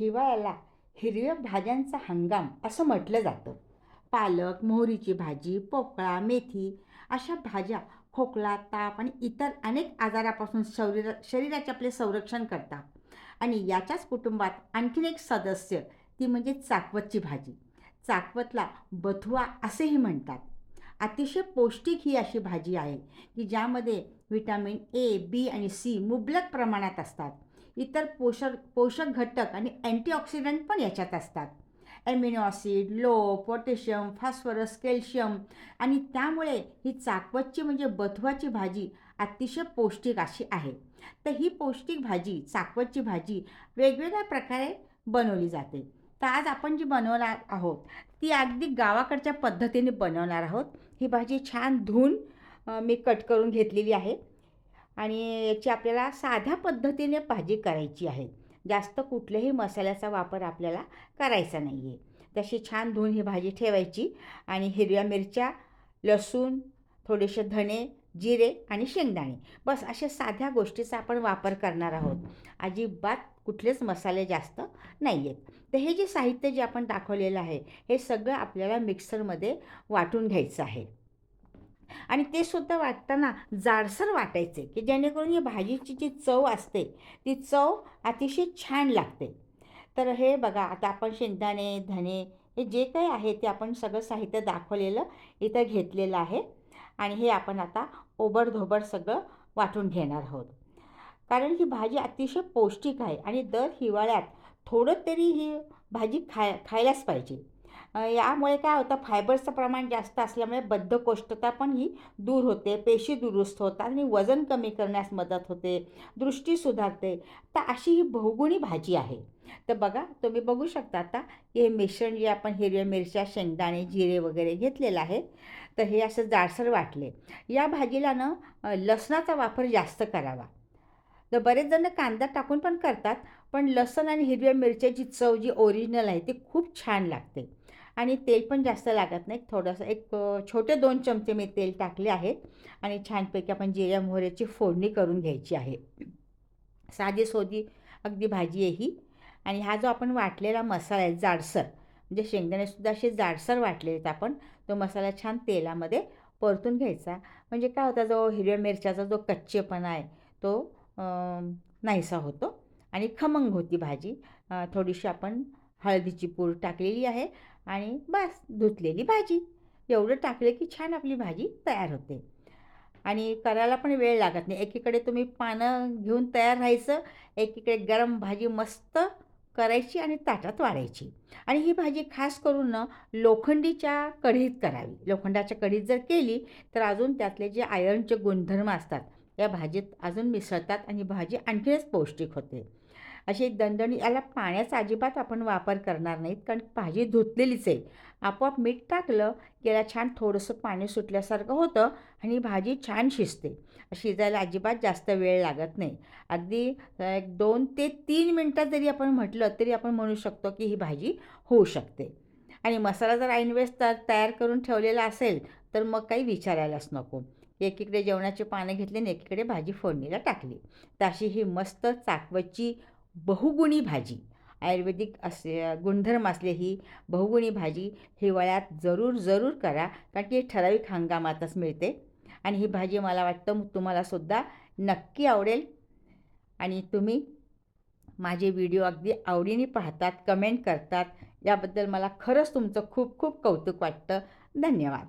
हिवाळ्याला हिरव्या भाज्यांचा हंगाम असं म्हटलं जातं. पालक मोहरीची भाजी पोकळा मेथी अशा भाज्या खोकला ताप आणि इतर अनेक आजारापासून शरीर शरीराचे आपले संरक्षण करतात. आणि याच्याच कुटुंबात आणखीन एक सदस्य ती म्हणजे चाकवतची भाजी. चाकवतला बथुआ असेही म्हणतात. अतिशय पौष्टिक ही अशी भाजी आहे की ज्यामध्ये व्हिटॅमिन ए बी आणि सी मुबलक प्रमाणात असतात. इतर पोषक पोषक घटक आणि अँटीऑक्सिडंट पण याच्यात असतात. Amino acid low potassium phosphorus calcium आणि त्यामुळे ही चाकवतची म्हणजे बथवाची भाजी अतिशय पौष्टिक अशी आहे. तर ही पौष्टिक भाजी चाकवतची भाजी वेगवेगळ्या प्रकारे बनवली जाते. तर आज आपण जी बनवणार आहोत ती अगदी गावाकडच्या पद्धतीने बनवणार आहोत. ही भाजी छान धुवून मी कट करून घेतलेली आहे. आणि याची आपल्याला साध्या पद्धतीने भाजी करायची आहे. जास्त कुठल्याही मसाल्याचा वापर आपल्याला करायचा नाही आहे तशी छान धुवून ही भाजी ठेवायची आणि हिरव्या मिरच्या लसूण थोडेसे धणे जिरे आणि शेंगदाणे. बस अशा साध्या गोष्टीचा आपण वापर करणार आहोत. अजिबात कुठलेच मसाले जास्त नाही आहेत तर हे जे साहित्य जे आपण दाखवलेलं आहे हे सगळं आपल्याला मिक्सरमध्ये वाटून घ्यायचं आहे. आणि ते सुद्धा वाटताना जाडसर वाटायचे की जेणेकरून ही भाजीची जी चव असते ती चव अतिशय छान लागते. तर हे बघा आता आपण शेंगदाणे धने हे जे काही आहे ते आपण सगळं साहित्य दाखवलेलं इथं घेतलेलं आहे. आणि हे आपण आता ओबडधोबड सगळं वाटून घेणार आहोत. कारण ही भाजी अतिशय पौष्टिक आहे आणि दर हिवाळ्यात थोडं तरी ही भाजी खाय खायलाच पाहिजे. यामुळे काय होतं फायबरचं प्रमाण जास्त असल्यामुळे बद्धकोष्ठता पण ही दूर होते पेशी दुरुस्त होतात आणि वजन कमी करण्यास मदत होते दृष्टी सुधारते. तर अशी ही बहुगुणी भाजी आहे. तर बघा तुम्ही बघू शकता आता की हे मिश्रण जे आपण हिरव्या मिरच्या शेंगदाणे जिरे वगैरे घेतलेलं आहे तर हे असं जाडसर वाटले. या भाजीला ना लसणाचा वापर जास्त करावा. तर बरेच जण कांदा टाकून पण करतात पण लसण आणि हिरव्या मिरच्याची चव जी ओरिजिनल आहे ती खूप छान लागते. आणि तेल पण जास्त लागत नाही थोडंसं एक छोटे दोन चमचे मी तेल टाकले आहेत. आणि छानपैकी आपण जिऱ्या मोहऱ्याची फोडणी करून घ्यायची आहे. साधी सोधी अगदी भाजी आहे ही. आणि हा जो आपण वाटलेला मसाला आहे जाडसर म्हणजे शेंगदाणेसुद्धा असे जाडसर वाटलेले आहेत आपण तो मसाला छान तेलामध्ये परतून घ्यायचा. म्हणजे काय होता जो हिरव्या मिरच्याचा जो कच्चेपणा आहे तो नाहीसा होतो. आणि खमंग होती भाजी. थोडीशी आपण हळदीची पूड टाकलेली आहे आणि बस धुतलेली भाजी. एवढं टाकलं की छान आपली भाजी तयार होते. आणि करायला पण वेळ लागत नाही. एकीकडे तुम्ही पानं घेऊन तयार राहायचं एकीकडे गरम भाजी मस्त करायची आणि ताटात वाढायची. आणि ही भाजी खास करून लोखंडीच्या कढीत करावी. लोखंडाच्या कढीत जर केली तर अजून त्यातले जे आयर्नचे गुणधर्म असतात या भाजीत अजून मिसळतात आणि भाजी आणखीनच पौष्टिक होते. अशी दणदणी याला पाण्याचा अजिबात आपण वापर करणार नाहीत कारण भाजी धुतलेलीच आहे. आपोआप मीठ टाकलं की याला छान थोडंसं पाणी सुटल्यासारखं होतं आणि भाजी छान शिजते. शिजायला अजिबात जास्त वेळ लागत नाही. अगदी एक दोन ते तीन मिनटात जरी आपण म्हटलं तरी आपण म्हणू शकतो की ही भाजी होऊ शकते. आणि मसाला जर ऐनवेळेस तर तयार करून ठेवलेला असेल तर मग काही विचारायलाच नको. एकीकडे जेवणाची पानं घेतली आणि एकीकडे भाजी फोडणीला टाकली. तशी ही मस्त चाकवतची बहुगुणी भाजी. आयुर्वेदिक असे गुणधर्म असले ही बहुगुणी भाजी हिवाळ्यात जरूर जरूर करा कारण की ठराविक हंगामातच मिळते. आणि ही भाजी मला वाटतं तुम्हालासुद्धा नक्की आवडेल. आणि तुम्ही माझे व्हिडिओ अगदी आवडीने पाहतात कमेंट करतात. याबद्दल मला खरंच तुमचं खूप खूप कौतुक वाटतं. धन्यवाद.